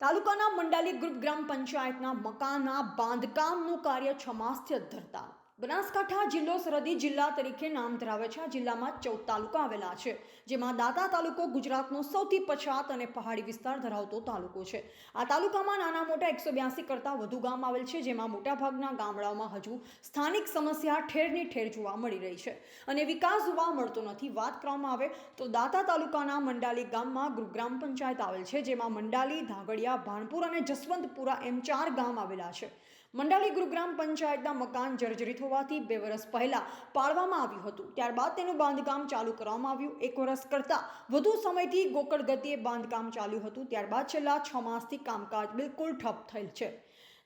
તાલુકાના મંડાલી ગ્રુપ ગ્રામ પંચાયતના મકાનના બાંધકામનું કાર્ય છ માસથી અધ્ધરતા બનાસકાંઠા જિલ્લો સરહદી જિલ્લા તરીકે નામ ધરાવે છે. આ જિલ્લામાં ચૌદ તાલુકા આવેલા છે, જેમાં દાતા તાલુકો ગુજરાતનો સૌથી પછાત અને પહાડી વિસ્તાર ધરાવતો તાલુકો છે. આ તાલુકામાં નાના મોટા એકસો બ્યાસી કરતાં વધુ ગામ આવેલ છે, જેમાં મોટાભાગના ગામડાઓમાં હજુ સ્થાનિક સમસ્યા ઠેરની ઠેર જોવા મળી રહી છે અને વિકાસ જોવા મળતો નથી. વાત કરવામાં આવે તો દાતા તાલુકાના મંડાલી ગામમાં ગૃહ પંચાયત આવેલ છે, જેમાં મંડાલી, ધાગડિયા, ભાણપુર અને જસવંતપુરા એમ ચાર ગામ આવેલા છે. મંડાલી ગુરુગ્રામ પંચાયતના મકાન જર્જરિત હોવાથી બે વર્ષ પહેલાં પાડવામાં આવ્યું હતું. ત્યારબાદ તેનું બાંધકામ ચાલુ કરવામાં આવ્યું. એક વર્ષ કરતાં વધુ સમયથી ગોકળ ગતિએ બાંધકામ ચાલ્યું હતું. ત્યારબાદ છેલ્લા છ માસથી કામકાજ બિલકુલ ઠપ થયેલ છે.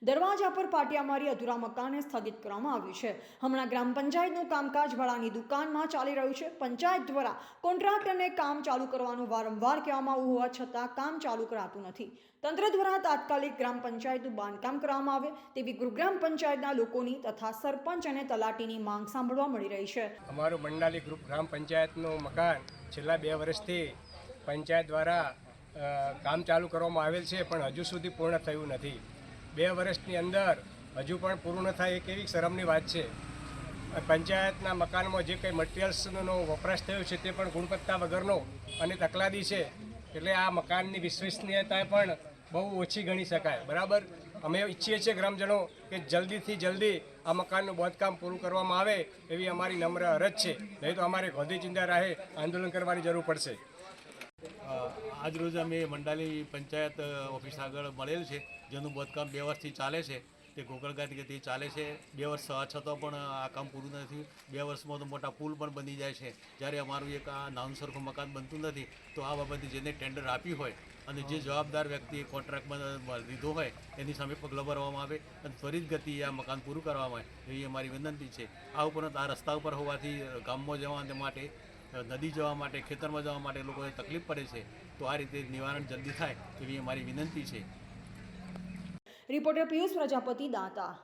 દરવાજા પર પાટિયા મારી અધૂરા મકાનને સ્થગિત કરવામાં આવ્યું છે. હમણાં ગ્રામ પંચાયતનું કામકાજ ભાડાની દુકાનમાં ચાલી રહ્યું છે. પંચાયત દ્વારા કોન્ટ્રાક્ટરને કામ ચાલુ કરવાનું વારંવાર કહેવામાં આવ્યું હોવા છતાં કામ ચાલુ કરાતું નથી. તંત્ર દ્વારા તાત્કાલિક ગ્રામ પંચાયતનું બાંધકામ કરવામાં આવે તેવી ગુરુગ્રામ પંચાયતના લોકોની તથા સરપંચ અને તલાટીની માંગ સાંભળવા મળી રહી છે. અમારું મંડાલી ગ્રુપ ગ્રામ પંચાયતનું મકાન છેલ્લા બે વર્ષથી પંચાયત દ્વારા કામ ચાલુ કરવામાં આવેલ છે, પણ હજુ સુધી પૂર્ણ થયું નથી. બે વર્ષની અંદર હજુ પણ પૂરું ન થાય એ કેવી શરમની વાત છે. પંચાયતના મકાનમાં જે કંઈ મટીરિયલ્સનો વપરાશ થયો છે તે પણ ગુણવત્તા વગરનો અને તકલાદી છે. એટલે આ મકાનની વિશ્વસનીયતા પણ બહુ ઓછી ગણી શકાય. બરાબર? અમે ઈચ્છીએ છીએ ગ્રામજનો કે જલ્દીથી જલ્દી આ મકાનનું બાંધકામ પૂરું કરવામાં આવે એવી અમારી નમ્ર અરજ છે. નહીં તો અમારે ગોધી ચિંતા રાહે, આંદોલન કરવાની જરૂર પડશે. આજ રોજ અમે મંડાલી પંચાયત ઓફિસ આગળ મળેલ છે. જેનું બાંધકામ બે વર્ષથી ચાલે છે. તે ગોકળગાથી ચાલે છે. બે વર્ષ છતાં પણ આ કામ પૂરું નથી. બે વર્ષમાં તો મોટા પુલ પણ બની જાય છે. જ્યારે અમારું એક આ નાનું મકાન બનતું નથી, તો આ બાબતે જેને ટેન્ડર આપ્યું હોય અને જે જવાબદાર વ્યક્તિએ કોન્ટ્રાક્ટમાં લીધો હોય, એની સામે પગલાં ભરવામાં આવે અને ત્વરિત ગતિએ આ મકાન પૂરું કરવામાં આવે, એવી અમારી વિનંતી છે. આ ઉપરાંત આ રસ્તા ઉપર હોવાથી ગામમાં જવા માટે નદી જવા માટે, ખેતરમાં જવા માટે લોકોને તકલીફ પડે છે, તો આ રીતે નિવારણ જલ્દી થાય એવી અમારી વિનંતી છે. રિપોર્ટર પિયુષ પ્રજાપતિ દાંતા.